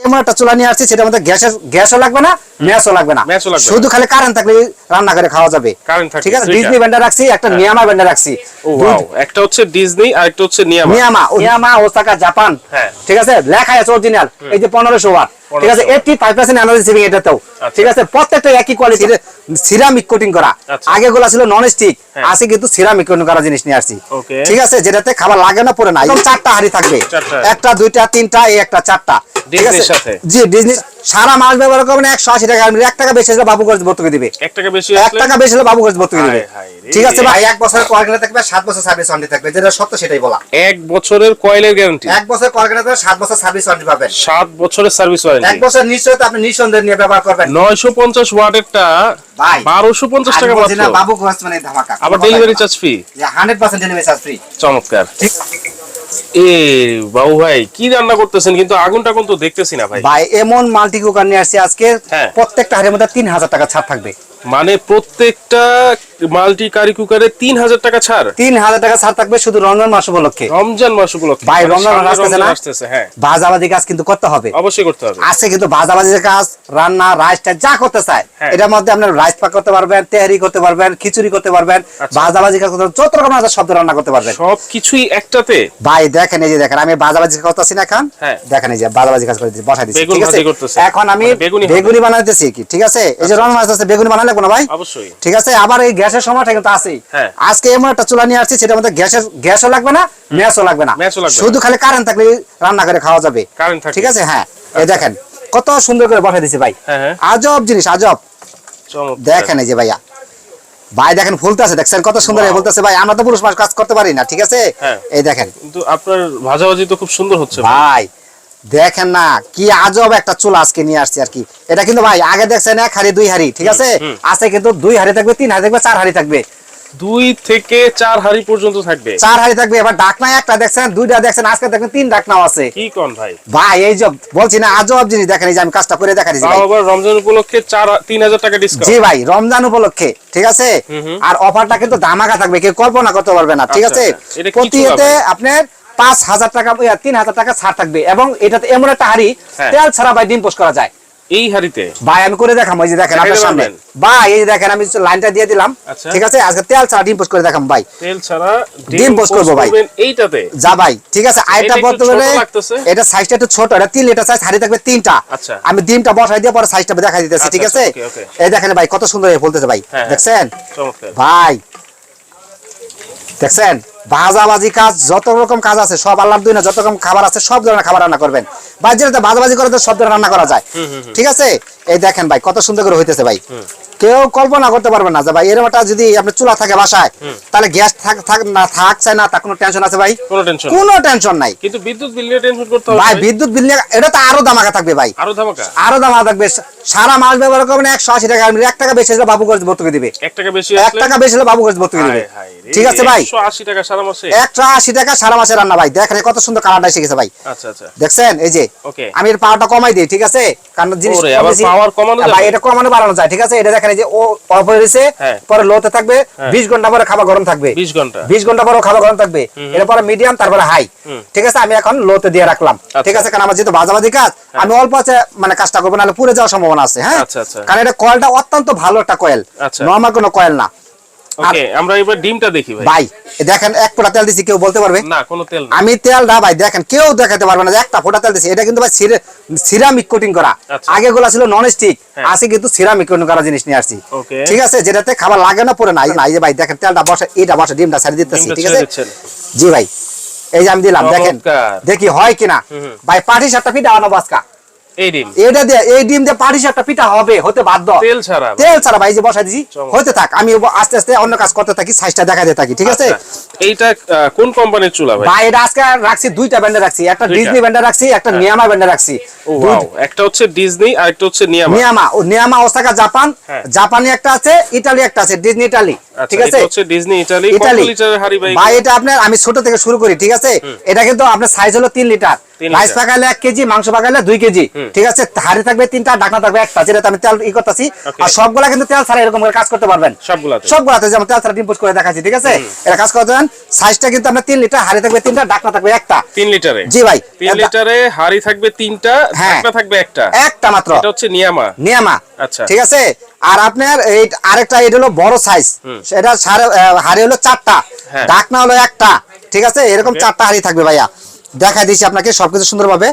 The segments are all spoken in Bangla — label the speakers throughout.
Speaker 1: এমন একটা চুলা নিয়ে আসছি সেটা আমাদের গ্যাসের গ্যাসও লাগবে না ম্যাচও লাগবে না। শুধু খালি কারেন্ট থাকলে রান্না করে খাওয়া যাবে। ঠিক আছে? ডিজনি ব্যান্ডার রাখছি একটা নিয়ামা ব্যান্ডার রাখছি।
Speaker 2: একটা হচ্ছে ডিজনি আর একটা হচ্ছে নিয়ামা
Speaker 1: নিয়ামা নিয়ামা ওসাকা জাপান
Speaker 2: হ্যাঁ।
Speaker 1: ঠিক আছে? লেখা আছে অরিজিনাল এই যে পনেরোশো ওয়াট। ঠিক আছে?
Speaker 2: 1500
Speaker 1: eighty five percent energy saving এটাতেও।
Speaker 2: আচ্ছা।
Speaker 1: ঠিক আছে? প্রত্যেকটা একই কোয়ালিটির সিরামিক কোটিং করা।
Speaker 2: আচ্ছা।
Speaker 1: আগে গুলা ছিল নন স্টিক
Speaker 2: হ্যাঁ।
Speaker 1: আছে কিন্তু সিরামিক কোটিং করা জিনিস নিয়ে আসছি। ঠিক আছে? যেটাতে খাবার লাগে না পড়ে না। একদম চারটা হাড়ি থাকবে। একটা দুইটা তিনটা এই একটা চারটা। ঠিক আছে? জি ডিজনি সারা মাস ব্যবহার করবেন একশো আশি টাকা। এক টাকা বেশি হলে বাবু খরচ ভর্তুকি দিবে।
Speaker 2: এক টাকা বেশি
Speaker 1: এক টাকা বেশি হলে বাবু খরচ ভর্তুকি দিবে। ঠিক আছে ভাই এক বছরের কোয়ালিটি থাকবে সাত বছর সার্ভিস ওয়ারেন্টি থাকবে যেটা সত্য সেটাই বলা।
Speaker 2: এক বছরের কয়েলের গ্যারান্টি
Speaker 1: এক বছর কোয়ালিটি থাকবে সাত বছর সার্ভিস ওয়ারেন্টি পাবেন।
Speaker 2: সাত বছরের সার্ভিস
Speaker 1: এক
Speaker 2: ওয়ারেন্টি
Speaker 1: বছর নিশ্চয়ই আপনি নিঃসন্দেহে নিয়ে ব্যবহার করবেন।
Speaker 2: নয়শো পঞ্চাশ ওয়াটেরটা বারোশো পঞ্চাশ টাকা
Speaker 1: বাবু খরচ মানে ধামাকা।
Speaker 2: আবার delivery charge free
Speaker 1: hundred percent delivery charge free
Speaker 2: চমৎকার।
Speaker 1: ঠিক।
Speaker 2: এ বাবু ভাই কি রান্না করতেছেন? কিন্তু আগুনটা কিন্তু দেখতেছি না ভাই।
Speaker 1: ভাই এমন মাল্টি কুকার নিয়ে আসছে আজকে
Speaker 2: হ্যাঁ।
Speaker 1: প্রত্যেকটা হাড়ির মধ্যে তিন হাজার টাকা ছাড় থাকবে।
Speaker 2: মানে প্রত্যেকটা মাল্টি কারি কুকারে তিন হাজার টাকা ছাড়?
Speaker 1: তিন হাজার টাকা ছাড় থাকবে শুধু রমজান মাস উপলক্ষে।
Speaker 2: রমজান মাস উপলক্ষে।
Speaker 1: ভাই,
Speaker 2: মানে
Speaker 1: রমজান মাস আসতেছে না?
Speaker 2: আসতেছে হ্যাঁ।
Speaker 1: ভাজাবাজি কাজ কিন্তু করতে হবে।
Speaker 2: অবশ্যই করতে হবে।
Speaker 1: আছে কিন্তু ভাজাবাজির কাজ রান্না রাইসটা যা করতে চায়
Speaker 2: হ্যাঁ।
Speaker 1: এটার মধ্যে আপনার রাইস পাক করতে পারবেন তেহারি করতে পারবেন খিচুড়ি করতে পারবেন
Speaker 2: আচ্ছা।
Speaker 1: ভাজাবাজি কাজ করতে যত রকম শব্দ রান্না করতে পারবেন।
Speaker 2: সব কিছুই একটাতে?
Speaker 1: ভাই দেখেন এই যে দেখেন আমি বাজাবাজি করতেছি না এখন।
Speaker 2: হ্যাঁ।
Speaker 1: দেখেন এই যে বাজাবাজি কাজ করে বসাই দিচ্ছি ঠিক আছে? এখন আমি
Speaker 2: মানে বেগুনি
Speaker 1: বানাইতেছি কি ঠিক আছে? এই যে রং মাছ আছে বেগুনি বানালে কোনো ভাই?
Speaker 2: অবশ্যই।
Speaker 1: ঠিক আছে? আবার এই গ্যাসের সময়টা কিন্তু আছেই।
Speaker 2: হ্যাঁ।
Speaker 1: আজকে এমন একটা চুলা নিয়ে আসছি সেটার মধ্যে গ্যাসের গ্যাসও লাগবে না ম্যাচও লাগবে না।
Speaker 2: লাগবে না।
Speaker 1: শুধু খালি কারেন্ট থাকলে রান্না করে খাওয়া যাবে। ঠিক আছে? হ্যাঁ। এই দেখেন কত সুন্দর করে বসাই দিছি ভাই।
Speaker 2: হ্যাঁ
Speaker 1: আজব জিনিস আজব। দেখেন এই যে ভাইয়া ভাই দেখেন ফুলতেছে দেখছেন কত সুন্দর বলতেছে ভাই আমরা তো পুরুষ মাছ কাজ করতে পারি না ঠিক আছে?
Speaker 2: হ্যাঁ।
Speaker 1: এই দেখেন।
Speaker 2: কিন্তু আপনার ভাজাভাজি তো খুব সুন্দর হচ্ছে ভাই।
Speaker 1: ভাই দেখেন না কি আজব একটা চুল আজকে নিয়ে আসছি আর কি। এটা কিন্তু ভাই আগে দেখছেন এক হাড়ি দুই হাড়ি ঠিক আছে? আছে কিন্তু দুই হাড়ি থাকবে তিন হাড়ি থাকবে চার হাড়ি থাকবে।
Speaker 2: দুই থেকে চার হাড়ি পর্যন্ত থাকবে
Speaker 1: চার হাড়ি থাকবে এবার ডাকনা একটা দেখছেন দুইটা দেখছেন আজকে দেখবেন তিন ডাকনাও আছে
Speaker 2: কি কন ভাই
Speaker 1: ভাই এই যে বলছি না আজব জিনিস দেখেন এই যে আমি কাজটা করে দেখা দিচ্ছি
Speaker 2: তাও
Speaker 1: ভাই।
Speaker 2: আবার রমজান উপলক্ষে চার তিন হাজার টাকা
Speaker 1: জি ভাই রমজান উপলক্ষে ঠিক আছে। আর অফারটা কিন্তু ধামাকা থাকবে কেউ কল্পনা করতে পারবে না ঠিক
Speaker 2: আচ্ছা,
Speaker 1: আছে
Speaker 2: আচ্ছা।
Speaker 1: প্রতি এতে আপনার পাঁচ হাজার টাকা তিন হাজার টাকা ছাড় থাকবে এবং এটাতে এমন একটা হাড়ি
Speaker 2: হ্যাঁ।
Speaker 1: তেল ছাড়া ভাই ডিম পোস্ট করা যায়
Speaker 2: এই হাড়িতে?
Speaker 1: ভাই আমি করে দেখাম ওই যে দেখেন আপনার সামনে। ভাই এই যে দেখেন আমি লাইনটা দিয়ে দিলাম।
Speaker 2: আচ্ছা।
Speaker 1: ঠিক আছে? আজকে তেল ছাড়া ডিম পোস্ট করে দেখাম ভাই।
Speaker 2: তেল ছাড়া
Speaker 1: ডিম পোস্ট করব ভাই।
Speaker 2: এইটাতে?
Speaker 1: যা ভাই। ঠিক আছে? আইটা
Speaker 2: এটা
Speaker 1: সাইজটা একটু ছোট এটা তিন লিটার সাইজ হাড়ি থাকবে তিনটা।
Speaker 2: আচ্ছা।
Speaker 1: আমি ডিমটা বসাই দিয়ে পরে সাইজটা দেখাই দিতেছি ঠিক আছে?
Speaker 2: আচ্ছা, okay।
Speaker 1: এই দেখেন ভাই কত সুন্দর বলতেছে ভাই।
Speaker 2: হ্যাঁ, হ্যাঁ।
Speaker 1: দেখছেন?
Speaker 2: চমৎকার।
Speaker 1: ভাই। দেখছেন? ভাজাবাজি কাজ যত রকম কাজ আছে সব আল্লাহ দুই না যত রকম খাবার আছে সব ধরনের খাবার রান্না করবেন। ভাই যেটা ভাজাবাজি করে তো সব ধরনের রান্না করা যায় ঠিক আছে? এই দেখেন ভাই কত সুন্দর করে হইতেছে ভাই। কেউ কল্পনা করতে পারবে না যে ভাই এরকম একটা যদি আপনার চুলা থাকে বাসায় তাহলে গ্যাস থাক থাক না থাক চাই না তার কোনো টেনশন আছে ভাই?
Speaker 2: কোনো টেনশন
Speaker 1: কোনো টেনশন নাই।
Speaker 2: কিন্তু বিদ্যুৎ বিল নিয়ে টেনশন করতে হবে
Speaker 1: ভাই। বিদ্যুৎ বিল নিয়ে- এটা তো আরও দামাকা থাকবে ভাই।
Speaker 2: আরও ধামাকা?
Speaker 1: আরও দামাকা থাকবে। সারা মাস ব্যবহার করবেন একশো আশি টাকা এক টাকা বেশি হলে বাবু করে ভর্তুকি দিবে।
Speaker 2: এক টাকা বেশি
Speaker 1: এক
Speaker 2: আসলে
Speaker 1: টাকা বেশি হলে বাবু করে ভর্তুকি দিবে। ঠিক আছে ভাই?
Speaker 2: 180 টাকা সারা মাসে?
Speaker 1: একশো আশি টাকা সারা মাসে রান্না ভাই। দেখেন কত সুন্দর কালারটা এসে গেছে ভাই।
Speaker 2: আচ্ছা আচ্ছা।
Speaker 1: দেখছেন? এই যে
Speaker 2: ওকে
Speaker 1: আমি এর পাওয়ারটা কমাই দিই ঠিক আছে? কারণ জিনিস
Speaker 2: power কমানো
Speaker 1: ভাই এটা কমানো বাড়ানো যায় ঠিক আছে? এটা দেখেন এই যে ও অফ হয়ে রয়েছে
Speaker 2: হ্যাঁ।
Speaker 1: পরে লোতে থাকবে
Speaker 2: হ্যাঁ।
Speaker 1: বিশ ঘণ্টা পরে খাবার গরম থাকবে।
Speaker 2: 20 ঘণ্টা।
Speaker 1: বিশ ঘণ্টা পরে খাবার গরম থাকবে। এরপরে মিডিয়াম তারপরে হাই ঠিক আছে? আমি এখন লোতে দিয়ে রাখলাম। ঠিক আছে? কারণ আমার যেহেতু বাজাবাজি কাজ আমি অল্প আছে মানে কাজটা করব নাহলে পুড়ে যাওয়ার সম্ভাবনা আছে হ্যাঁ?
Speaker 2: আচ্ছা, আচ্ছা।
Speaker 1: কারণ এটা কয়েলটা অত্যন্ত ভালো একটা কয়েল
Speaker 2: আচ্ছা।
Speaker 1: নর্মাল কোনো কয়েল না।
Speaker 2: ওকে আমরা এবার ডিমটা দেখি ভাই।
Speaker 1: ভাই দেখেন এক ফোঁটা তেল দিছি কেউ বলতে পারবে?
Speaker 2: না কোনো তেল না।
Speaker 1: আমি তেল না ভাই দেখেন কেউ দেখাতে পারবে না একটা ফোটা তেল দিছি। এটা কিন্তু ভাই সিরামিক কোটিং করা।
Speaker 2: আচ্ছা।
Speaker 1: আগে গুলা ছিল নন স্টিক
Speaker 2: হ্যাঁ।
Speaker 1: আছে কিন্তু সিরামিক কোটিং করা জিনিস নিয়ে আসছি। ঠিক আছে যেটাতে খাবার লাগে না পরে না। এই- যে ভাই দেখেন তেলটা বসে এটা বসে ডিমটা ছাড়ি দিতেছি ঠিক আছে? জি ভাই এই যে আমি দিলাম দেখেন। দেখি হয় কিনা। ভাই পাটি সাতটা পিঠা আনো বাসকা।
Speaker 2: এই ডিম।
Speaker 1: এটা দিয়ে এই ডিম দিয়ে পাটি সাতটা পিঠা হবে হতে বাধ্য।
Speaker 2: তেল ছাড়া
Speaker 1: তেল ছাড়া ভাই যে বসাই দিছি হতে থাক আমি আস্তে আস্তে অন্য কাজ করতে থাকি সাইজটা দেখা দিয়ে থাকি ঠিক আছে?
Speaker 2: আচ্ছা, এইটা কোন কোম্পানির চুলা ভাই?
Speaker 1: ভাই এটা আজকে রাখছি দুইটা ব্যান্ডে রাখছি একটা ডিজনি ব্যান্ডে রাখছি একটা নিয়ামা ব্যান্ডে রাখছি।
Speaker 2: একটা হচ্ছে ডিজনি আর একটা হচ্ছে নিয়ামা
Speaker 1: নিয়ামা ও নিয়ামা ওসাকা জাপান। জাপানি একটা আছে ইটালি একটা আছে ডিজনি ইটালি ঠিক
Speaker 2: এটা
Speaker 1: আছে?
Speaker 2: হচ্ছে ডিজনি ইটালি লিটারের হাড়ি ভাই
Speaker 1: ভাই এটা আপনার আমি ছোট থেকে শুরু করি ঠিক আছে? এটা কিন্তু আপনার সাইজ হলো তিন লিটার। রাইস। পাকাইলে এক কেজি মাংস পাকাইলে দুই কেজি ঠিক আছে? হাড়ি থাকবে তিনটা ডাকনা থাকবে একটা যেটা আমি তেল ই করতেছি। আর সবগুলা কিন্তু তেল ছাড়া এরকম করে কাজ করতে পারবেন।
Speaker 2: সবগুলাতে?
Speaker 1: সবগুলাতে যেমন তেল ছাড়া ডিম পোস্ট করে দেখাচ্ছি ঠিক আছে? এটা কাজ করতে পারেন সাইজটা কিন্তু আপনার তিন লিটার হাড়ি থাকবে তিনটা ডাকনা থাকবে একটা।
Speaker 2: তিন লিটারে?
Speaker 1: জি ভাই
Speaker 2: তিন লিটারে হাড়ি থাকবে তিনটা
Speaker 1: হ্যাঁ।
Speaker 2: ঢাকনা থাকবে একটা?
Speaker 1: একটা মাত্র।
Speaker 2: এটা হচ্ছে নিয়ামা?
Speaker 1: নিয়ামা।
Speaker 2: আচ্ছা।
Speaker 1: ঠিক আছে? আর আপনার এই আরেকটা এটা হলো বড় সাইজ এটা হাড়ি হলো চারটা।
Speaker 2: হ্যাঁ।
Speaker 1: ঢাকনা হলো একটা। ঠিক আছে? এরকম চারটা হাড়ি থাকবে ভাইয়া। দেখা দিচ্ছি আপনাকে সবকিছু সুন্দর ভাবে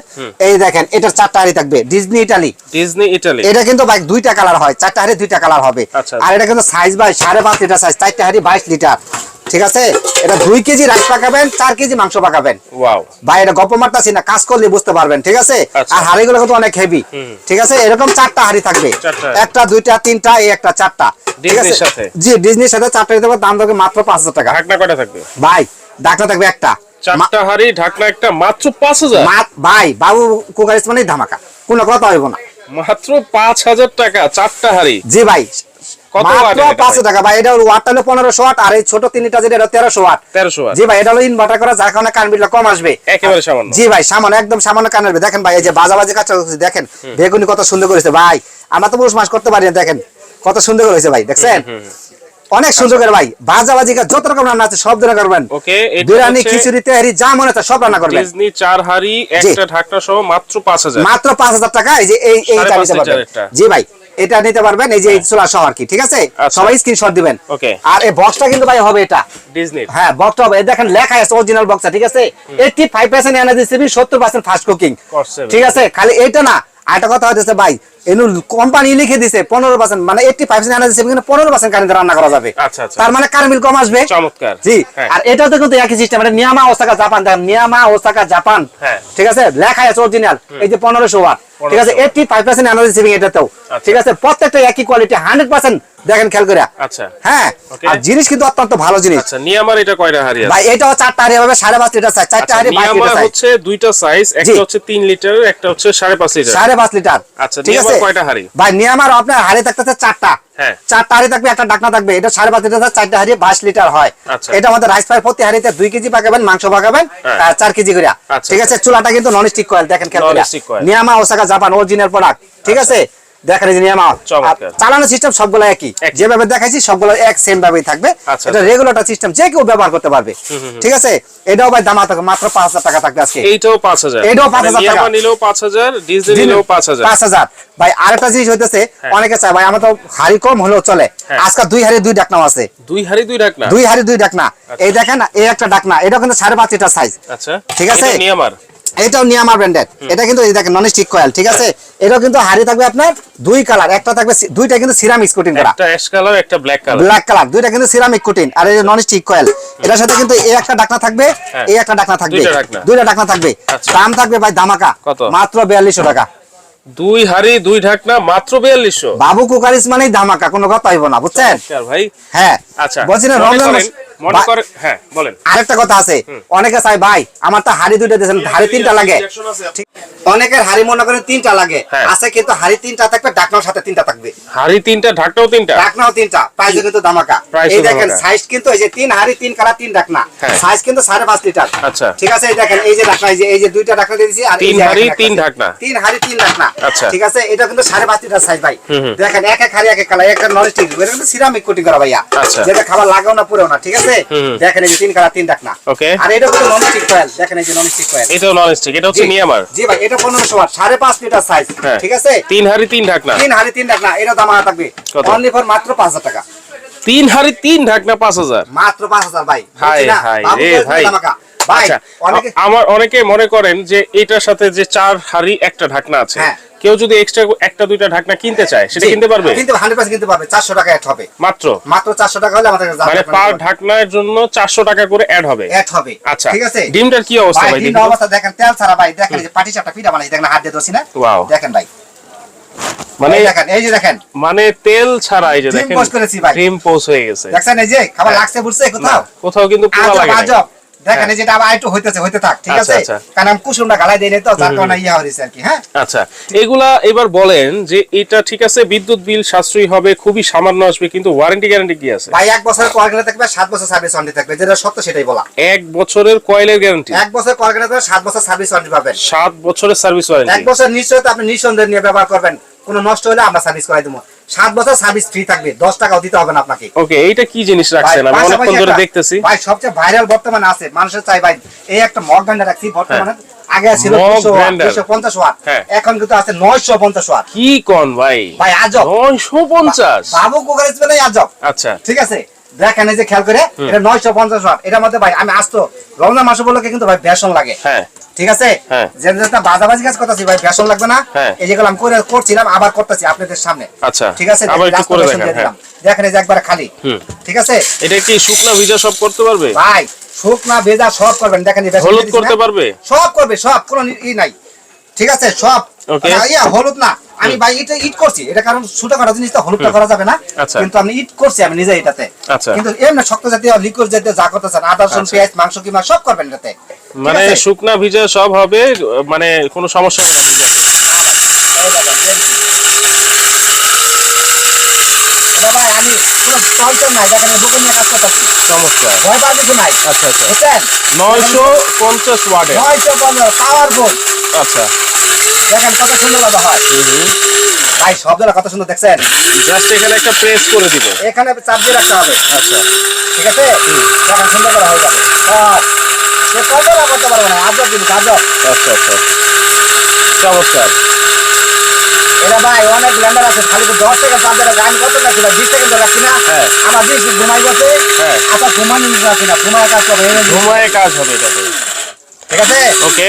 Speaker 1: এই দেখেন এটার চারটা হাড়ি থাকবে। ডিজনি ইটালি
Speaker 2: ডিজনি ইটালি
Speaker 1: এটা কিন্তু ভাই দুইটা কালার হয়। চারটা হাড়ি দুইটা কালার হবে।
Speaker 2: আচ্ছা।
Speaker 1: আর এটা কিন্তু সাইজ ভাই সাড়ে পাঁচ লিটার সাইজ চারটা হাড়ি বাইশ লিটার। ঠিক আছে? এটা দুই কেজি রাইস পাকাবেন চার কেজি মাংস পাকাবেন। ভাই এটা গপ্প মারতাছি না কাজ করলে বুঝতে পারবেন ঠিক আছে?
Speaker 2: আচ্ছা।
Speaker 1: আর হাড়িগুলো কিন্তু অনেক হেভি ঠিক আছে? এরকম চারটা হাড়ি থাকবে। একটা দুইটা তিনটা এই একটা চারটা। ঠিক আছে? জি ডিজনির সাথে চারটা দিতে দাম থাকবে মাত্র পাঁচ হাজার টাকা।
Speaker 2: ঢাকনা কয়টা থাকবে?
Speaker 1: ভাই ডাকটা থাকবে একটা।
Speaker 2: চারটা হাড়ি ঢাকনা একটা মাত্র পাঁচ হাজার?
Speaker 1: ভাই বাবু কুকারিস মানে ধামাকা। কোনো কথা হইব না।
Speaker 2: মাত্র পাঁচ হাজার টাকা চারটা হাড়ি।
Speaker 1: জি ভাই
Speaker 2: কত
Speaker 1: মাত্র
Speaker 2: ওয়াটের এটা
Speaker 1: পাঁচশো
Speaker 2: ভাই?
Speaker 1: টাকা ভাই এটা হলো পনেরোশো ওয়াট আর এই ছোট তিন যেটা এটা তেরোশো ওয়াট
Speaker 2: তেরোশো
Speaker 1: জি ভাই এটা হলো ইনভার্টার করা যার কারণে কারেন্ট বিলটা কম আসবে।
Speaker 2: একেবারে সামান্য।
Speaker 1: জি ভাই সামান্য একদম সামান্য কানের দেখেন ভাই এই যে বাজাবাজি কাজ দেখেন বেগুনি কত সুন্দর করেছে। ভাই আমরা তো পুরুষ মাস করতে পারি না দেখেন কত সুন্দর করেছে ভাই দেখছেন? অনেক সুন্দর করে ভাই বাজাবাজি কাজ যত রকম রান্না আছে সব ধরনের করবেন। বিরিয়ানি খিচুড়ি তেহারি যা মনে হচ্ছে সব রান্না করবেন।
Speaker 2: ডিজনি চার হাড়ি একটা ঢাকনা সহ মাত্র পাঁচ হাজার।
Speaker 1: মাত্র পাঁচ হাজার টাকা এই যে এই। জি ভাই এটা নিতে পারবেন এই যে চুলা সহ আর কি ঠিক আছে?
Speaker 2: আচ্ছা।
Speaker 1: সবাই স্ক্রিনশট দিবেন।
Speaker 2: Okay.
Speaker 1: আর এই বক্সটা কিন্তু ভাই হবে এটা।
Speaker 2: ডিজনির
Speaker 1: হ্যাঁ বক্সটা হবে। দেখেন লেখা আছে অরিজিনাল বক্সটা ঠিক আছে? 85% এনার্জি সেভিং 70% ফাস্ট কুকিং ঠিক আছে? খালি এইটা না। আরেকটা কথা হচ্ছে ভাই এনু কোম্পানি লিখে দিছে 15% মানে 85% এনার্জি সেভিং 15% কারেন্টে রান্না করা যাবে।
Speaker 2: আচ্ছা, আচ্ছা।
Speaker 1: তার মানে কারেন্ট কম আসবে।
Speaker 2: চমৎকার।
Speaker 1: জি।
Speaker 2: হ্যাঁ।
Speaker 1: আর এটাও তো কিন্তু একই সিস্টেম এটা নিয়ামা ওসাকা জাপান দেখেন নিয়ামা ওসাকা জাপান। ঠিক আছে? লেখা আছে অরিজিনাল এই যে 1500 ওয়াট ঠিক আছে 85% এনার্জি সেভিং এটাতেও
Speaker 2: আচ্ছা।
Speaker 1: ঠিক আছে প্রত্যেকটা একই কোয়ালিটি 100% দেখেন খেয়াল করে।
Speaker 2: আচ্ছা।
Speaker 1: হ্যাঁ আর জিনিস কিন্তু অত্যন্ত ভালো জিনিস।
Speaker 2: আচ্ছা নিয়ামার এটা কয়টা হাড়ি আছে?
Speaker 1: ভাই এটাও চারটা হাড়ি হবে সাড়ে পাঁচ লিটার সাইজ চারটা
Speaker 2: আচ্ছা
Speaker 1: হাড়ি বাইশ
Speaker 2: নিয়ামা
Speaker 1: লিটার সাইজ
Speaker 2: হচ্ছে দুইটা সাইজ একটা হচ্ছে তিন লিটার একটা হচ্ছে সাড়ে পাঁচ লিটার।
Speaker 1: সাড়ে পাঁচ লিটার।
Speaker 2: আচ্ছা,
Speaker 1: ঠিক
Speaker 2: নিয়ামার
Speaker 1: আছে?
Speaker 2: কয়টা হাঁড়ি?
Speaker 1: ভাই নিয়ামার আপনার হাড়ি থাকতেছে চারটা।
Speaker 2: হ্যাঁ।
Speaker 1: চারটা হাড়ি থাকবে একটা ডাকনা থাকবে এটা সাড়ে পাঁচ লিটার চারটা হাড়ি বাইশ লিটার হয়।
Speaker 2: আচ্ছা।
Speaker 1: এটা আমাদের রাইস পাই প্রতি হাড়িতে দুই কেজি পাকাবেন মাংস পাকাবেন
Speaker 2: হ্যাঁ।
Speaker 1: আহ, চার কেজি করে।
Speaker 2: আচ্ছা,
Speaker 1: ঠিক আছে চুলাটা কিন্তু নন স্টিক কয়েল দেখেন খেয়াল করে।
Speaker 2: Coil।
Speaker 1: নিয়ামা ওসাকা জাপান অরিজিনাল প্রোডাক্ট ঠিক আছে? দেখেন যে নিয়ামা। চালানো সিস্টেম সবগুলো একই।
Speaker 2: একই।
Speaker 1: যেভাবে দেখাইছি সবগুলো এক সেম ভাবেই থাকবে।
Speaker 2: আচ্ছা,
Speaker 1: এটা
Speaker 2: আচ্ছা।
Speaker 1: রেগুলেটর সিস্টেম যে কেউ ব্যবহার করতে পারবে। ঠিক আছে? এটাও ভাই দাম থাকবে মাত্র পাঁচ হাজার টাকা থাকবে আজকে।
Speaker 2: এইটাও পাঁচ হাজার।
Speaker 1: 5,000 টাকা।
Speaker 2: নিলেও পাঁচ হাজার নিলেও পাঁচ হাজার।
Speaker 1: পাঁচ হাজার। ভাই আরেকটা জিনিস হইতেছে অনেকে চায় ভাই আমার তো হাড়ি কম হলেও চলে।
Speaker 2: হ্যাঁ।
Speaker 1: আজকাল দুই হাড়ি দুই ডাকনাও আছে।
Speaker 2: দুই হাড়ি দুই ঢাকনা
Speaker 1: দুই হাড়ি দুই ডাকনা। এই দেখেন এই একটা ডাকনা। এটা কিন্তু সাড়ে পাঁচ লিটার সাইজ
Speaker 2: আচ্ছা।
Speaker 1: ঠিক আছে?
Speaker 2: নিয়ামার?
Speaker 1: এটাও নিয়ামার ব্র্যান্ডেড এটা কিন্তু এই দেখেন নন স্টিক কয়েল ঠিক আছে? এটাও কিন্তু হাড়ি থাকবে আপনার দুই কালার একটা থাকবে দুইটা কিন্তু সিরামিক কোটিং করা।
Speaker 2: একটা অ্যাশ কালার একটা ব্ল্যাক কালার
Speaker 1: ব্ল্যাক কালার দুইটা কিন্তু সিরামিক কোটিং আর এই নন স্টিক কয়েল এটার সাথে কিন্তু এই একটা ডাকনা থাকবে
Speaker 2: হ্যাঁ।
Speaker 1: এই একটা ডাকনা থাকবে।
Speaker 2: দুইটা ডাকনা।
Speaker 1: থাকবে।
Speaker 2: আচ্ছা।
Speaker 1: দাম থাকবে ভাই ধামাকা
Speaker 2: কত?
Speaker 1: মাত্র বিয়াল্লিশশো টাকা।
Speaker 2: দুই হাড়ি দুই ঢাকনা মাত্র বিয়াল্লিশশো।
Speaker 1: বাবু কুকারিস মানে ধামাকা কোনো কথা হইব না বুঝছেন?
Speaker 2: ভাই।
Speaker 1: হ্যাঁ।
Speaker 2: আচ্ছা
Speaker 1: বলছি না রমজান
Speaker 2: মনে হ্যাঁ বলেন।
Speaker 1: আরেকটা কথা আছে। অনেকে চাই ভাই আমার তো হাড়ি দুইটা দিয়েছেন হাড়ি তিনটা লাগে। অনেকের হাড়ি মনে করেন তিনটা লাগে।
Speaker 2: হ্যাঁ।
Speaker 1: আছে কিন্তু হাড়ি তিনটা থাকবে ডাকনার সাথে তিনটা থাকবে।
Speaker 2: হাড়ি তিনটা ঢাকনাও তিনটা?
Speaker 1: ডাকনাও তিনটা প্রাইসও কিন্তু
Speaker 2: ও
Speaker 1: এই দেখেন সাইজ কিন্তু এই যে তিন হাড়ি তিন কালার তিন ডাকনা
Speaker 2: হ্যাঁ।
Speaker 1: সাইজ কিন্তু সাড়ে পাঁচ লিটার।
Speaker 2: আচ্ছা।
Speaker 1: ঠিক আছে এই দেখেন এই যে ডাকনা এই যে এই যে দুইটা ডাকনা দিয়েছি আর
Speaker 2: তিন হাঁড়ি, তিন ঢাকনা।
Speaker 1: তিন হাড়ি তিন ডাকনা
Speaker 2: আচ্ছা।
Speaker 1: ঠিক আছে এটা কিন্তু সাড়ে পাঁচ লিটার সাইজ ভাই। দেখেন এক এক হাড়ি এক এক কালার একটা নন স্টিক এটা কিন্তু সিরামিক কোটিং করা ভাইয়া।
Speaker 2: আচ্ছা।
Speaker 1: যেটা খাবার লাগাও না পুরো না ঠিক আছে?
Speaker 2: হুম।
Speaker 1: দেখেন এই তিন কালার তিন ডাকনা
Speaker 2: Okay.
Speaker 1: আর এটা কিন্তু নন স্টিক কয়েল দেখেন এই যে নন স্টিক কয়েল
Speaker 2: এটাও নন স্টিক এটা হচ্ছে নিয়ামার
Speaker 1: জি ভাই এটা পনেরোশো ওয়াট সাড়ে পাঁচ লিটার সাইজ
Speaker 2: হ্যাঁ।
Speaker 1: ঠিক আছে?
Speaker 2: তিন হাড়ি তিন ঢাকনা
Speaker 1: তিন হাড়ি তিন ডাকনা এটা দাম থাকবে? অনলি ফর মাত্র পাঁচ হাজার টাকা।
Speaker 2: তিন হাড়ি তিন ঢাকনা পাঁচ হাজার?
Speaker 1: মাত্র পাঁচ হাজার ভাই
Speaker 2: হাই
Speaker 1: না,
Speaker 2: হাই রে ভাই। আচ্ছা আমার অনেকে মনে করেন যে এটার সাথে যে চার হাড়ি একটা ঢাকনা আছে
Speaker 1: হ্যাঁ।
Speaker 2: কেউ যদি এক্সট্রা একটা দুইটা ঢাকনা কিনতে চায় সেটা কিনতে পারবে?
Speaker 1: কিনতে হান্ড্রেড পার্সেন্ট কিনতে পারবে চারশো টাকা অ্যাড হবে।
Speaker 2: মাত্র?
Speaker 1: মাত্র চারশো টাকা হলে আমাদের
Speaker 2: মানে পার ঢাকনার জন্য চারশো টাকা করে অ্যাড হবে।
Speaker 1: অ্যাড হবে।
Speaker 2: আচ্ছা
Speaker 1: ঠিক আছে?
Speaker 2: ডিমটার কি অবস্থা
Speaker 1: ভাই
Speaker 2: ভাই?
Speaker 1: ডিম অবস্থা দেখেন তেল ছাড়া ভাই দেখেন এই যে পাটি চাপটা পিঠা বানাই দেখেন হাত দিয়ে দোষী না?
Speaker 2: Wow.
Speaker 1: দেখেন ভাই।
Speaker 2: মানে
Speaker 1: দেখেন এই যে দেখেন।
Speaker 2: মানে তেল ছাড়া এই যে
Speaker 1: ডিম
Speaker 2: দেখেন
Speaker 1: পোস্ট করেছি ভাই।
Speaker 2: ডিম পোস্ট হয়ে গেছে।
Speaker 1: দেখছেন এই যে? খাবার
Speaker 2: হ্যাঁ।
Speaker 1: লাগছে বুঝছে কোথাও?
Speaker 2: কোথাও কিন্তু
Speaker 1: আজব
Speaker 2: লাগে নাই।
Speaker 1: দেখেন এই যেটা আবার একটু হইতেছে হইতে থাক ঠিক
Speaker 2: আচ্ছা,
Speaker 1: আছে?
Speaker 2: আচ্ছা।
Speaker 1: কারণ আমি কুসুমটা গালাই দিই নাই তো যার কারণে ইয়া হয়েছে আর কি হ্যাঁ?
Speaker 2: আচ্ছা এগুলা এবার বলেন যে এটা ঠিক আছে বিদ্যুৎ বিল সাশ্রয়ী হবে খুবই সামান্য আসবে কিন্তু ওয়ারেন্টি গ্যারান্টি কি আছে?
Speaker 1: ভাই এক বছরের কোয়ার্গেলে থাকবে সাত বছর সার্ভিস ওয়ারেন্টি থাকবে যেটা সত্য সেটাই বলা।
Speaker 2: এক বছরের কয়েলের গ্যারান্টি
Speaker 1: এক বছর কোয়ার্গেলে থাকবে সাত বছর সার্ভিস ওয়ারেন্টি পাবেন।
Speaker 2: সাত বছরের সার্ভিস ওয়ারেন্টি এক
Speaker 1: বছর নিশ্চয়ই আপনি নিঃসন্দেহে নিয়ে ব্যবহার করবেন কোনো নষ্ট হলে আমরা সার্ভিস করাই দেবো। সাত বছর সার্ভিস ফ্রি থাকবে দশ টাকাও দিতে হবে না আপনাকে।
Speaker 2: ওকে এইটা কি জিনিস রাখছেন? আমি অনেকক্ষণ ধরে দেখতেছি।
Speaker 1: ভাই সবচেয়ে ভাইরাল বর্তমানে আছে মানুষের চাই ভাই এই একটা মগ গান্ডা রাখছি বর্তমানে। আগে ছিল দুশো পঞ্চাশ ওয়াট
Speaker 2: হ্যাঁ।
Speaker 1: এখন কিন্তু আছে নয়শো পঞ্চাশ ওয়াট।
Speaker 2: কি কোন ভাই?
Speaker 1: ভাই আজব।
Speaker 2: নয়শো পঞ্চাশ?
Speaker 1: বাবু কুকার স্পেলে আজব।
Speaker 2: আচ্ছা।
Speaker 1: ঠিক আছে? দেখেন এই যে খেয়াল করে এটা নয়শো পঞ্চাশ ওয়াট। এটার মধ্যে ভাই আমি আসতো রমজান মাস উপলক্ষে কিন্তু ভাই বেসন লাগে।
Speaker 2: হ্যাঁ।
Speaker 1: ঠিক আছে?
Speaker 2: হ্যাঁ।
Speaker 1: যেটা বাজাবাজি কাজ করতেছি ভাই বেসন লাগবে না।
Speaker 2: হ্যাঁ।
Speaker 1: এই যেগুলো আমি করে করছিলাম আবার করতেছি আপনাদের সামনে।
Speaker 2: আচ্ছা
Speaker 1: ঠিক আছে?
Speaker 2: আবার একটু করে দেখেন হ্যাঁ।
Speaker 1: দিলাম। দেখেন এই যে একবার খালি। ঠিক আছে?
Speaker 2: এটা কি শুকনা ভিজা সব করতে পারবে?
Speaker 1: ভাই শুকনা ভেজা সব করবেন। দেখেন
Speaker 2: হলুদ করতে? পারবে?
Speaker 1: সব করবে সব কোনো ই নাই। ঠিক আছে? সব। ইয়া হলুদ না। আমি ভাই এটা ইট করছি। এটা কারণ ছোট কাটা জিনিস তো হলুদটা করা যাবে না।
Speaker 2: আচ্ছা।
Speaker 1: কিন্তু আমি ইট করছি আমি নিজে এটাতে।
Speaker 2: আচ্ছা।
Speaker 1: কিন্তু এমনি শক্ত জাতীয় লিকুইড জাতীয় যা করতেছেন আদা রসুন
Speaker 2: আচ্ছা।
Speaker 1: পেঁয়াজ মাংস কিমা সব করবেন এটাতে।
Speaker 2: মানে? শুকনা ভিজা সব হবে মানে কোনো সমস্যা হবে না
Speaker 1: পাওয়ার
Speaker 2: আচ্ছা আচ্ছা। নয়শো পঞ্চাশ
Speaker 1: পাওয়ারফুল
Speaker 2: আচ্ছা।
Speaker 1: দেখেন কত সুন্দর ভাবে হয় ভাই শব্দটা কত সুন্দর দেখছেন?
Speaker 2: জাস্ট এখানে একটা প্রেস করে দিব।
Speaker 1: এখানে চাপ দিয়ে রাখতে হবে।
Speaker 2: আচ্ছা।
Speaker 1: ঠিক আছে? দেখেন সুন্দর করে হয়ে যাবে সে কত করতে পারবে না? আজব জিনিস আজব
Speaker 2: আচ্ছা আচ্ছা। চমৎকার।
Speaker 1: এরা ভাই অনেক ব্লেন্ডার আছে খালি দশ সেকেন্ড চাপ দিয়ে রাখে আমি কত রাখছি বিশ সেকেন্ড রাখছি না।
Speaker 2: হ্যাঁ।
Speaker 1: আমার বিশ ঘুমাই গেছে?
Speaker 2: হ্যাঁ।
Speaker 1: আচ্ছা ঘুমানি রাখছি না ঘুমায় কাজ করবে
Speaker 2: ঘুমায় কাজ হবে এটাতে।
Speaker 1: ঠিক আছে?
Speaker 2: ওকে।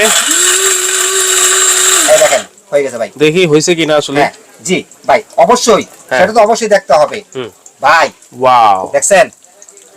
Speaker 1: এই দেখেন হয়ে গেছে ভাই।
Speaker 2: দেখি হয়েছে কিনা আসলে?
Speaker 1: হ্যাঁ জি ভাই অবশ্যই। সেটা তো অবশ্যই দেখতে হবে। ভাই
Speaker 2: ওয়াও।
Speaker 1: দেখছেন?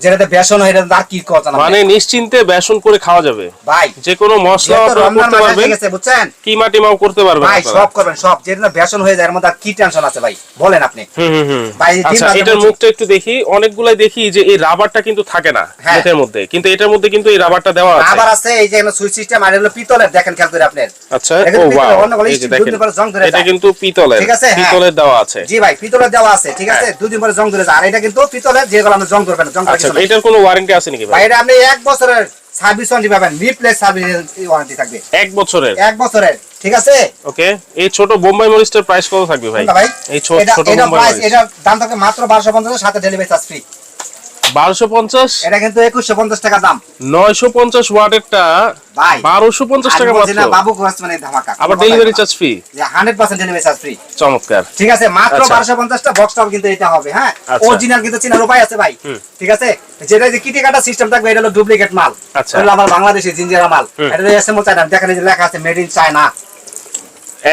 Speaker 1: যেটাতে বেসন হয় এটা আর কি কথা
Speaker 2: মানে নিশ্চিন্তে বেসন করে খাওয়া যাবে।
Speaker 1: ভাই
Speaker 2: যে কোনো মশলা করতে পারবেন
Speaker 1: বুঝছেন?
Speaker 2: কিমা টিমাও করতে পারবেন
Speaker 1: ভাই সব করবেন সব। যেটা বেসন হয়ে যায় এর মধ্যে আর কি টেনশন আছে ভাই? বলেন আপনি।
Speaker 2: হুম হুম
Speaker 1: ভাই,
Speaker 2: আচ্ছা এটার মুখটা একটু দেখি। অনেকগুলাই দেখি যে এই রাবারটা কিন্তু থাকে না
Speaker 1: হ্যাঁ।
Speaker 2: মুখের মধ্যে। কিন্তু এটার মধ্যে কিন্তু এই রাবারটা দেওয়া আছে।
Speaker 1: আবার আছে এই যে সুইচ সিস্টেম আর এগুলো পিতলের দেখেন খেয়াল করে আপনার।
Speaker 2: আচ্ছা ও ওয়াও এই যে দেখেন
Speaker 1: জং ধরে
Speaker 2: এটা কিন্তু পিতলের
Speaker 1: ঠিক আছে, হ্যাঁ।
Speaker 2: পিতলের দেওয়া আছে।
Speaker 1: জি ভাই পিতলের দেওয়া আছে ঠিক আছে?
Speaker 2: হ্যাঁ।
Speaker 1: দুদিন পরে জং ধরে যায়। আর এটা কিন্তু পিতলের যেগুলো আমরা জং করবেন জং।
Speaker 2: এটার কোনো ওয়ারেন্টি আছে নাকি ভাই?
Speaker 1: এটা আপনি এক বছরের সার্ভিস ওয়ারেন্টি পাবেন। রিপ্লেস সার্ভিস ওয়ারেন্টি থাকবে।
Speaker 2: এক বছরের?
Speaker 1: এক বছরের ঠিক আছে?
Speaker 2: ওকে এই ছোট বোম্বাই মরিচটার প্রাইস কত থাকবে ভাই?
Speaker 1: ভাই
Speaker 2: এই
Speaker 1: ছোট
Speaker 2: ছোট
Speaker 1: এটা
Speaker 2: বোম্বাই
Speaker 1: প্রাইস এটা দাম থাকে মাত্র বারোশো পঞ্চাশ সাথে ডেলিভারি চার্জ ফ্রি
Speaker 2: বারোশো পঞ্চাশ।
Speaker 1: এটা কিন্তু একুশশো পঞ্চাশ টাকা দাম।
Speaker 2: নয়শো পঞ্চাশ ওয়াটেরটা বারোশো পঞ্চাশ টাকা মাত্র।
Speaker 1: বাবু কোর্স মানে ধামাকা।
Speaker 2: আবার delivery charge free
Speaker 1: hundred percent delivery charge free
Speaker 2: চমৎকার।
Speaker 1: ঠিক আছে মাত্র
Speaker 2: আচ্ছা।
Speaker 1: বারোশো পঞ্চাশটা বক্সটাও কিন্তু এটা হবে হ্যাঁ?
Speaker 2: আচ্ছা।
Speaker 1: অরিজিনাল কিন্তু চেনার উপায় আছে ভাই। ঠিক আছে? যেটা যে কিটি কাটা সিস্টেম থাকবে এটা হলো ডুপ্লিকেট মাল।
Speaker 2: আচ্ছা।
Speaker 1: আমার বাংলাদেশি জিঞ্জিরা মাল। এটা চায়না দেখেন যে লেখা আছে মেড ইন চায়না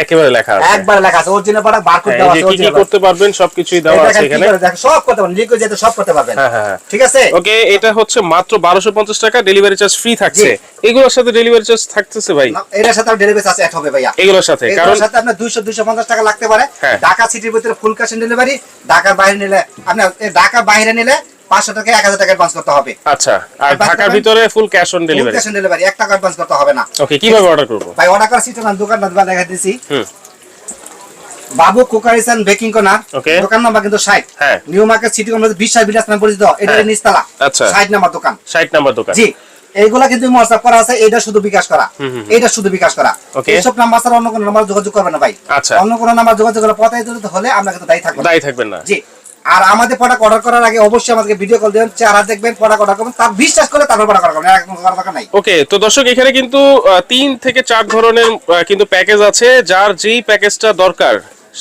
Speaker 2: একেবারে লেখা আছে।
Speaker 1: একবার লেখা আছে অরিজিনাল প্রোডাক্ট বারকোড দেওয়া আছে
Speaker 2: কি কি করতে পারবেন? সবকিছুই দেওয়া আছে এখানে।
Speaker 1: সব করতে পারবেন লিকুইড যেতে সব করতে পারবেন।
Speaker 2: হ্যাঁ হ্যাঁ হ্যাঁ।
Speaker 1: ঠিক আছে?
Speaker 2: ওকে এটা হচ্ছে মাত্র বারোশো পঞ্চাশ টাকা ডেলিভারি চার্জ ফ্রি থাকছে। এগুলোর সাথে ডেলিভারি চার্জ থাকতেছে ভাই?
Speaker 1: এটার সাথে ডেলিভারি চার্জ অ্যাড হবে ভাইয়া।
Speaker 2: এগুলোর সাথে কারণ
Speaker 1: সাথে আপনার দুইশো দুইশো পঞ্চাশ টাকা লাগতে পারে।
Speaker 2: হ্যাঁ।
Speaker 1: ঢাকা সিটির ভিতরে ফুল ক্যাশ ডেলিভারি ঢাকার বাইরে নিলে আপনার ঢাকার বাইরে নিলে পাঁচশো টাকা এক হাজার টাকা অ্যাডভান্স করতে হবে।
Speaker 2: আচ্ছা আর ঢাকার ভিতরে full cash on delivery
Speaker 1: cash delivery এক টাকা অ্যাডভান্স করতে হবে না।
Speaker 2: ওকে কীভাবে অর্ডার করব?
Speaker 1: ভাই অর্ডার করার সিস্টেম আমি দোকান দেখা দিচ্ছি
Speaker 2: হুম।
Speaker 1: বাবু কুকারিস বেকিং কর্নার দোকান নাম্বার কিন্তু ষাট।
Speaker 2: হ্যাঁ।
Speaker 1: নিউ মার্কেট সিটি কমপ্লেক্স বিশ্বাস বিলাস নামে পরিচিত। এটা
Speaker 2: হ্যাঁ।
Speaker 1: নিচতলা।
Speaker 2: আচ্ছা।
Speaker 1: ষাট নাম্বার দোকান।
Speaker 2: ষাট নাম্বার দোকান।
Speaker 1: জি। এইগুলা কিন্তু হোয়াটসঅ্যাপ করা আছে এটা শুধু বিকাশ করা। এটা শুধু বিকাশ করা. এইসব নাম্বার ছাড়া অন্য কোনো নাম্বার যোগাযোগ করবে না ভাই।
Speaker 2: আচ্ছা।
Speaker 1: অন্য কোনো নাম্বার যোগাযোগ করলে প্রতারিত হলে আমরা কিন্তু দায়ী থাকব
Speaker 2: দায়ী থাকবেন না।
Speaker 1: জি। আর আমাদের প্রোডাক্ট অর্ডার করার আগে অবশ্যই আমাদেরকে ভিডিও কল দেবেন চেহারা দেখবেন প্রোডাক্ট অর্ডার করবেন তার বিশ্বাস করে তারপর প্রোডাক্ট অর্ডার করবেন। করার দরকার নাই।
Speaker 2: ওকে তো দর্শক এখানে কিন্তু তিন থেকে চার ধরনের কিন্তু প্যাকেজ আছে যার যেই প্যাকেজটা দরকার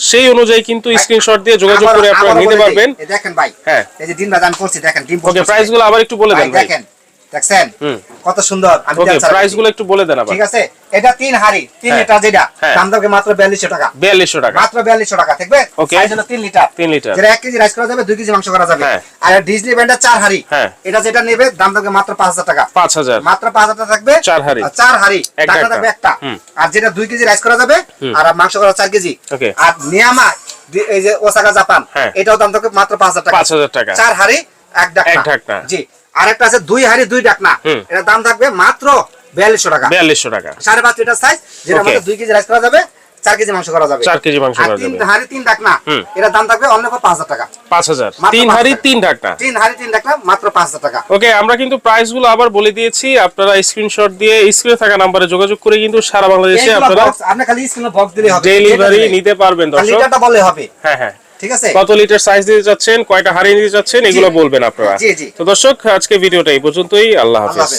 Speaker 2: সেই অনুযায়ী কিন্তু স্ক্রিনশট দিয়ে যোগাযোগ করে আপনারা নিতে পারবেন।
Speaker 1: এই দেখেন ভাই
Speaker 2: হ্যাঁ।
Speaker 1: এই যে ডিম বাজান করছি দেখেন ডিম
Speaker 2: ওকে প্রাইসগুলো আবার একটু বলে দেন ভাই।
Speaker 1: দেখেন দেখছেন? কত সুন্দর আমি
Speaker 2: প্রাইসগুলো একটু বলে দেন
Speaker 1: ঠিক আছে? এটা তিন হাড়ি তিন
Speaker 2: হ্যাঁ।
Speaker 1: লিটার যেটা
Speaker 2: হ্যাঁ।
Speaker 1: দাম দামকে মাত্র বিয়াল্লিশশো টাকা।
Speaker 2: বিয়াল্লিশশো টাকা।
Speaker 1: মাত্র বিয়াল্লিশশো টাকা থাকবে সাইজ হলো তিন লিটার।
Speaker 2: তিন লিটার।
Speaker 1: যেটা এক কেজি রাইস করা যাবে দুই কেজি মাংস করা যাবে।
Speaker 2: হ্যাঁ।
Speaker 1: আর ডিজনি ব্যান্ডের চার হাড়ি। এটা যেটা নেবে দাম থাকবে মাত্র পাঁচ হাজার টাকা।
Speaker 2: পাঁচ হাজার।
Speaker 1: মাত্র পাঁচ হাজার থাকবে।
Speaker 2: চার হাঁড়ি।
Speaker 1: চার হাড়ি টাকা। থাকবে একটা। আর যেটা দুই কেজি রাইস করা যাবে আর মাংস করা চার কেজি। আর নিয়ামা এই যে ওসাকা জাপান। এটাও দাম থাকবে মাত্র পাঁচ হাজার টাকা।
Speaker 2: পাঁচ হাজার টাকা।
Speaker 1: চার হাড়ি এক ঢাকনা। জি। আর একটা আছে দুই হাড়ি দুই ডাকনা। এটার দাম থাকবে মাত্র বিয়াল্লিশশো টাকা।
Speaker 2: বিয়াল্লিশশো টাকা।
Speaker 1: সাড়ে পাঁচ লিটার সাইজ যেটা. মধ্যে দুই কেজি রাইস করা যাবে চার কেজি মাংস করা যাবে।
Speaker 2: চার কেজি মাংস করা যাবে।
Speaker 1: হাড়ি তিন ডাকনা
Speaker 2: হুম।
Speaker 1: দাম থাকবে অন্য পাঁচ হাজার টাকা।
Speaker 2: পাঁচ হাজার। তিন হাড়ি তিন ঢাকনা।
Speaker 1: তিন হাড়ি তিন ডাকনা মাত্র পাঁচ হাজার টাকা।
Speaker 2: ওকে আমরা কিন্তু প্রাইসগুলো আবার বলে দিয়েছি। আপনারা স্ক্রিনশট দিয়ে স্ক্রিনে থাকা নাম্বারে যোগাযোগ করে কিন্তু সারা বাংলাদেশে আপনারা
Speaker 1: আপনি খালি স্ক্রিনে বক্স দিলেই হবে।
Speaker 2: ডেলিভারি নিতে পারবেন দর্শক।
Speaker 1: লিটারটা হবে।
Speaker 2: হ্যাঁ হ্যাঁ।
Speaker 1: ঠিক আছে?
Speaker 2: কত লিটার সাইজ দিতে চাচ্ছেন কয়টা হারিয়ে নিতে চাচ্ছেন এগুলো বলবেন আপনারা। তো দর্শক আজকে ভিডিওটা এই পর্যন্তই। আল্লাহ
Speaker 1: হাফেজ।